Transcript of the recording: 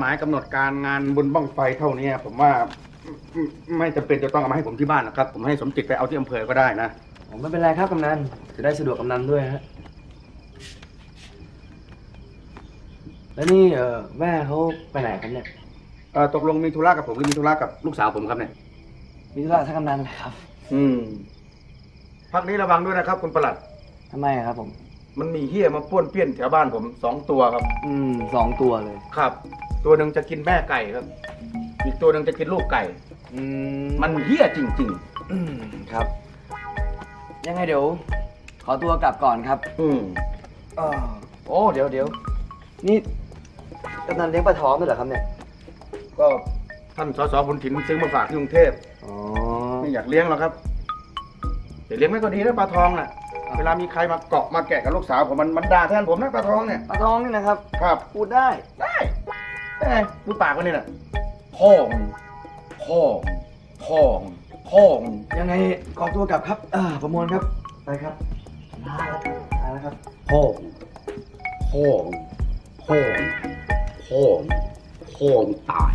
หมายกำหนดการงานบุญบ้องไฟเท่านี้ผมว่าไม่ไม่จำเป็นจะต้องเอามาให้ผมที่บ้านนะครับ ผมให้สมจิตไปเอาที่อำเภอก็ได้นะผมไม่เป็นไรครับกำนันจะได้สะดวกกำนันด้วยฮะแล้วนี่เออแม่เขาไปไหนครับเนี่ยเอ่อตกลงมีธุระกับผมหรือมีธุระกับลูกสาวผมครับเนี่ยมีธุระท่านกำนันเลยครับ อืมพักนี้ระวังด้วยนะครับ คุณประหลัดทำไมครับผม มันมีเหี้ยมาป้วนเปี้ยนแถวบ้านผมสองตัวครับ อืมสองตัวเลยครับ ตัวหนึ่งจะกินแม่ไก่ครับ อีกตัวหนึ่งจะกินลูกไก่ อืมมันเหี้ยจริง อืมครับ ยังไงเดี๋ยว ขอตัวกลับก่อนครับๆ อืมออโอ้เดี๋ยวเดี๋ยวนี่กำนันเลี้ยงปลาท้องด้วยเหรอครับเนี่ย ก็ท่านสสบุญถิ่นซื้อมาฝากที่กรุงเทพอ๋อ ไม่อยากเลี้ยงหรอกครับแต่เลี้ยงไม่ก็ดีนะปลาทองน่ะอ่าเวลามีใครมาเกาะมาแกะกับลูกสาวผมมันมันด่าแทนผมนะปลาทองเนี่ยปลาท้องนี่นะครับ ครับ พูดได้ ได้ ได้ไงดูปากมันนี่น่ะพ่องพ่องพ่องพ่องยังไงขอตัวกลับครับ อ่า ประมวลครับ ไปครับมาแล้วครับพ่องพ่องพ่องพ่องพ่องตาย